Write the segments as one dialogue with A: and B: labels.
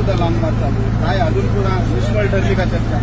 A: सुद्धा लांब मार्च चालू आहे. काय अजून पुन्हा निष्फळ ठरली का चर्चा?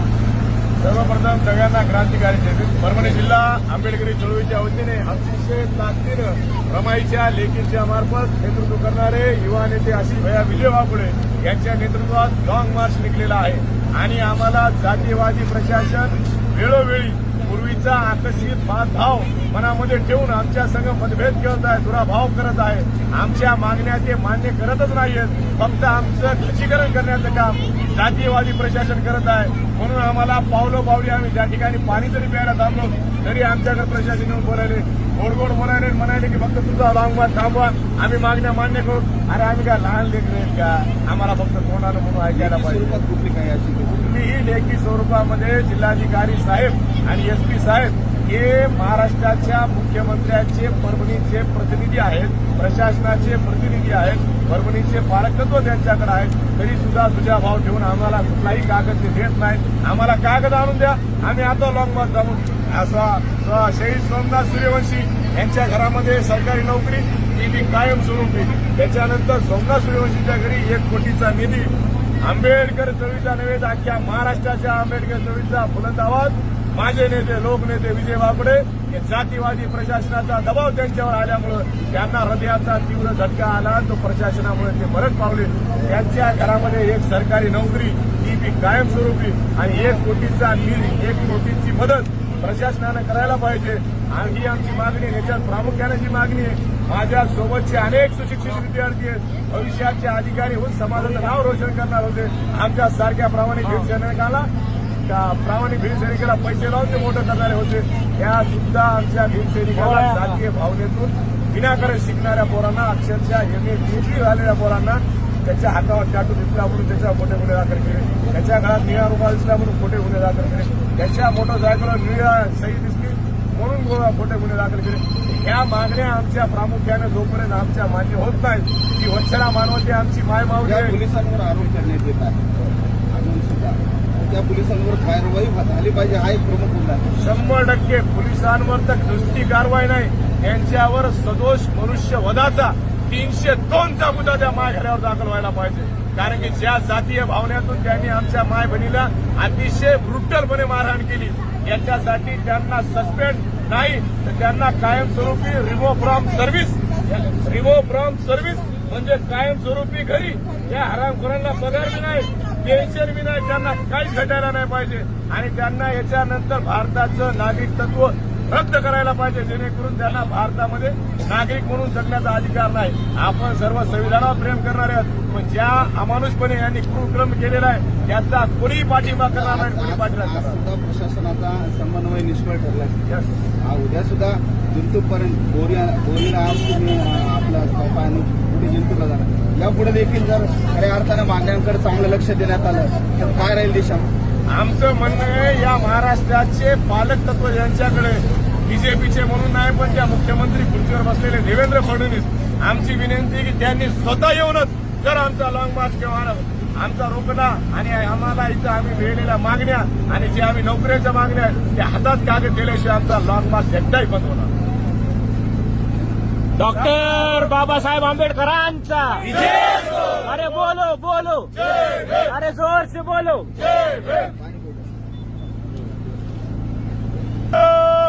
B: सर्वप्रथम सगळ्यांना क्रांतिकारी जयंती परभणी जिल्हा आंबेडकरी चळवळीच्या वतीने अतिशय ताकदीनं रमाईच्या लेखीच्या मार्फत नेतृत्व करणारे युवा नेते अशी भया विजय वाकुळे यांच्या नेतृत्वात लॉंग मार्च निघलेला आहे. आणि आम्हाला जातीयवादी प्रशासन वेळोवेळी पूर्वीचा आकर्षित भाव मनामध्ये ठेवून आमच्या संघ मतभेद करत आहे दुराभाव करत आहे. आमच्या मागण्या ते मान्य करतच नाहीयेत. फक्त आमचं खचीकरण करण्याचं काम जातीयवादी प्रशासन करत आहे. म्हणून आम्हाला पावलो पावली आम्ही. ज्या ठिकाणी पाणी जरी प्यायला थांबलो तरी आमच्याकडे प्रशासन येऊन बोलायले. गोड गोड बोलायले म्हणाले की फक्त तुझा लांबा थांबवा. आम्ही मागण्या मान्य करू. अरे आम्ही काय लहान आहेत का? आम्हाला फक्त तोंडानं म्हणून ऐकायला पाहिजे.
A: कुठली काही अशी
B: कुठलीही लेखी स्वरूपामध्ये जिल्हाधिकारी साहेब आणि एस पी साहेब हे महाराष्ट्राच्या मुख्यमंत्र्यांचे परभणीचे प्रतिनिधी आहेत प्रशासनाचे प्रतिनिधी आहेत परभणीचे पालकत्व त्यांच्याकडे आहेत तरी सुद्धा तुझ्या भाव ठेवून आम्हाला कुठलाही कागद ते देत नाही आम्हाला कागद आणून द्या आम्ही आता लॉंग मार्च जाऊन असा शहीद सोमनाथ सूर्यवंशी यांच्या घरामध्ये सरकारी नोकरी ती बी कायमस्वरूपी त्याच्यानंतर सोमनाथ सूर्यवंशीच्या घरी एक कोटीचा निधी. आंबेडकर चवीचा नव्हे अख्ख्या महाराष्ट्राच्या आंबेडकर चवीचा बुलंद आवाज माझे नेते लोकनेते विजय बापडे हे जातीवादी प्रशासनाचा दबाव त्यांच्यावर आल्यामुळं त्यांना हृदयाचा तीव्र झटका आला. तो प्रशासनामुळे ते मरण पावले. त्यांच्या घरामध्ये एक सरकारी नोकरी ती बी कायमस्वरूपी आणि एक कोटीचा निधी एक कोटीची मदत प्रशासनानं करायला पाहिजे. आणि ही आमची मागणी आहे. याच्यात जी मागणी आहे माझ्या सोबतचे अनेक सुशिक्षित विद्यार्थी आहेत. भविष्याचे अधिकारी होऊन समाजाचं नाव रोशन करणार होते. आमच्या सारख्या प्रामाणिक भीमसैनिकाला प्रामाणिक भीमसैनिकाला पैसे लावून ते मोठं करणारे होते. या सुद्धा आमच्या भीमसैनिकाला जातीय भावनेतून विनाकारण शिकणाऱ्या पोरांना अक्षरशः एम ए पीएचडी झालेल्या पोरांना त्याच्या हातावर टाटू दिसला म्हणून त्याच्यावर खोटे गुन्हे दाखल केले. त्याच्या घरात निळा रुमाल दिसला म्हणून खोटे गुन्हे दाखल केले. त्याच्या मोटरसायकलवर निळ्या सही दिसली म्हणून खोटे गुन्हे दाखल केले. ह्या मागण्या आमच्या प्रामुख्याने जोपर्यंत आमच्या मान्य होत नाहीत की वत्सला मानवते आमची माय मावली.
A: पोलिसांवर आरोप करण्यात येत आहे. त्या पोलिसांवर कारवाई झाली पाहिजे. हा एक प्रमुख मुद्दा आहे.
B: शंभर टक्के पोलिसांवर तर नुसती कारवाई नाही. त्यांच्यावर सदोष मनुष्यवधाचा तीनशे दोनचा मुद्दा त्या माघाऱ्यावर दाखल व्हायला पाहिजे. कारण की ज्या जातीय भावनेतून त्यांनी आमच्या माय बहिणीला अतिशय ब्रुटलपणे मारहाण केली याच्यासाठी त्यांना सस्पेंड नाही तर त्यांना कायमस्वरूपी remove from service remove from service म्हणजे कायमस्वरूपी घरी. या हरामखोरांना पगार नाही पेन्शन विना त्यांना काहीच घटायला नाही पाहिजे. आणि त्यांना याच्यानंतर भारताचं नागरिक तत्व रद्द करायला पाहिजे जेणेकरून त्यांना भारतामध्ये नागरिक म्हणून जगण्याचा अधिकार नाही. आपण सर्व संविधानावर प्रेम करणारे आहोत. पण ज्या अमानुषपणे यांनी क्रूक्रम केलेला आहे त्याचा कोणीही पाठिंबा करणार नाही कोणी पाठिंबा
A: सुद्धा प्रशासनाचा समन्वय निष्फळ ठरला उद्या सुद्धा जिंतूरपर्यंत बोरिया बोरीला तुम्ही आपला पुढे जिंतूरला जाणार? यापुढे देखील जर खऱ्या अर्थानं मागण्यांकडे चांगलं लक्ष देण्यात आलं तर काय राहील दिशा?
B: आमचं म्हणणं आहे या महाराष्ट्राचे पालक तत्व यांच्याकडे बीजेपीचे म्हणून नाही पण त्या मुख्यमंत्री खुर्चीवर बसलेले देवेंद्र फडणवीस आमची विनंती की त्यांनी स्वतः येऊनच जर आमचा लॉंग मार्च किंवा आमचा रोखला आणि आम्हाला इथं आम्ही वेळलेल्या मागण्या आणि जे आम्ही नोकऱ्याच्या मागण्या आहेत, त्या हातात कागद केल्याशिवाय आमचा लॉंग मार्च एकदाही बंद होणार
C: डॉक्टर बाबासाहेब आंबेडकरांचा. अरे बोलो बोलो. अरे जोर से बोलो
B: डॉक्टर